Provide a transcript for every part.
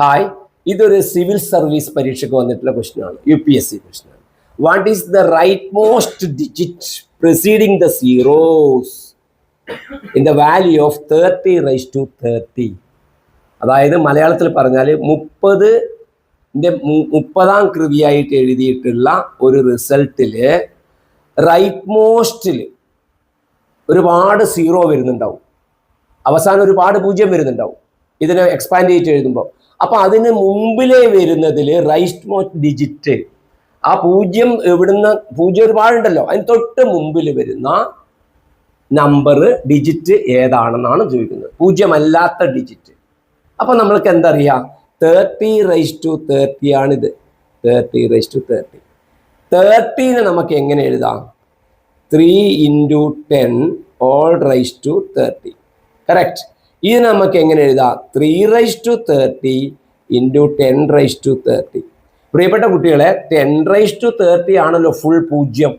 Hi ഇതൊരു civil service പരീക്ഷയ്ക്ക് വന്നിട്ടുള്ള ക്വസ്റ്റ്യൻ ആണ് U P S C question ആണ്. What is the right most digit preceding the zeros in the value of thirty raise to thirty അതായത് മലയാളത്തിൽ പറഞ്ഞാൽ മുപ്പത് മുപ്പതാം കൃതിയായിട്ട് എഴുതിയിട്ടുള്ള ഒരു റിസൾട്ടിൽ റൈറ്റ് മോസ്റ്റിൽ ഒരുപാട് സീറോ വരുന്നുണ്ടാവും. അവസാനം ഒരുപാട് പൂജ്യം വരുന്നുണ്ടാവും. ഇതിനെ എക്സ്പാൻഡ് ചെയ്തിട്ട് എഴുതുമ്പോൾ അപ്പൊ അതിന് മുമ്പിലേ വരുന്നതിൽ റൈറ്റ് മോസ്റ്റ് ഡിജിറ്റ് ആ പൂജ്യം എവിടുന്ന് പൂജ്യം ഒരുപാടുണ്ടല്ലോ. അതിന് തൊട്ട് മുമ്പിൽ വരുന്ന നമ്പർ ഡിജിറ്റ് ഏതാണെന്നാണ് ചോദിക്കുന്നത്. പൂജ്യമല്ലാത്ത ഡിജിറ്റ് അപ്പൊ നമ്മൾക്ക് എന്തറിയാം? തേർട്ടി റൈസ് ടു തേർട്ടി ആണിത്. തേർട്ടി റൈസ് ടു തേർട്ടി തേർട്ടീനെ നമുക്ക് എങ്ങനെ എഴുതാം? Three into ten all raise to thirty correct ഇത് നമുക്ക് എങ്ങനെ എഴുതാം? Three raise to thirty into ten raise to thirty പ്രിയപ്പെട്ട കുട്ടികളെ ടെൻ റൈസ് ടു തേർട്ടി ആണല്ലോ ഫുൾ പൂജ്യം.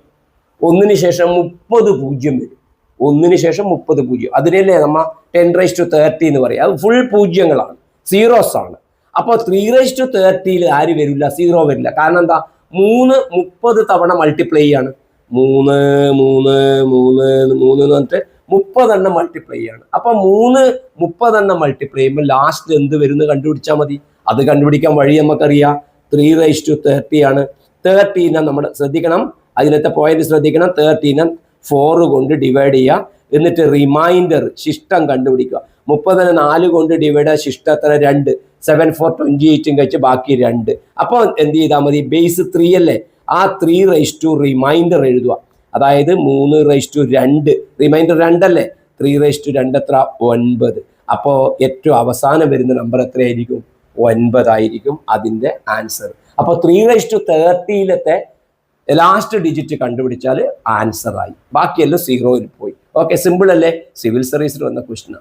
ഒന്നിന് ശേഷം മുപ്പത് പൂജ്യം വരും. ഒന്നിന് ശേഷം മുപ്പത് പൂജ്യം. അതിനല്ലേ നമ്മ ടെൻ റൈസ് ടു തേർട്ടി എന്ന് പറയും. അത് ഫുൾ പൂജ്യങ്ങളാണ്. സീറോസ് ആണ്. അപ്പോൾ ത്രീ റൈസ് ടു തേർട്ടിയിൽ ആര് വരില്ല? സീറോ വരില്ല. കാരണം എന്താ? മൂന്ന് മുപ്പത് തവണ മൾട്ടിപ്ലൈ ആണ് മൂന്ന് മൂന്ന് മൂന്ന് മൂന്ന് എന്ന് പറഞ്ഞിട്ട് മുപ്പതെണ്ണം മൾട്ടിപ്ലൈ ആണ് അപ്പൊ മൂന്ന് മുപ്പതെണ്ണം മൾട്ടിപ്ലൈ ചെയ്യുമ്പോൾ ലാസ്റ്റ് എന്ത് വരുന്നു കണ്ടുപിടിച്ചാൽ മതി. അത് കണ്ടുപിടിക്കാൻ വഴി നമുക്കറിയാം. ത്രീ റൈസ് ടു തേർട്ടി ആണ്. തേർട്ടീനെ നമ്മൾ ശ്രദ്ധിക്കണം. അതിനത്തെ പോയിന്റ് ശ്രദ്ധിക്കണം. തേർട്ടീനെ ഫോർ കൊണ്ട് ഡിവൈഡ് ചെയ്യുക. എന്നിട്ട് റിമൈൻഡർ ശിഷ്ടം കണ്ടുപിടിക്കുക. മുപ്പതിന് നാല് കൊണ്ട് ഡിവൈഡ് ചെയ്യുക ശിഷ്ടം എത്ര? രണ്ട്. സെവൻ ഫോർ ട്വന്റി എയ്റ്റും കഴിച്ച് ബാക്കി രണ്ട്. അപ്പോൾ എന്ത് ചെയ്താൽ മതി? ബേസ് ത്രീ അല്ലേ? ആ ത്രീ റൈസ് ടു റിമൈൻഡർ എഴുതുക. അതായത് മൂന്ന് റേസ് ടു രണ്ട്. റിമൈൻഡർ രണ്ടല്ലേ? ത്രീ റേസ് ടു രണ്ട് എത്ര? ഒൻപത്. അപ്പോൾ ഏറ്റവും അവസാനം വരുന്ന നമ്പർ എത്രയായിരിക്കും? ഒൻപതായിരിക്കും അതിന്റെ ആൻസർ അപ്പോൾ ത്രീ റേസ് ടു തേർട്ടിയിലത്തെ ലാസ്റ്റ് ഡിജിറ്റ് കണ്ടുപിടിച്ചാൽ ആൻസറായി ബാക്കിയെല്ലാം സീറോയിൽ പോയി. ഓക്കെ സിമ്പിൾ അല്ലേ? സിവിൽ സർവീസിൽ വന്ന ക്വസ്റ്റ്യൻ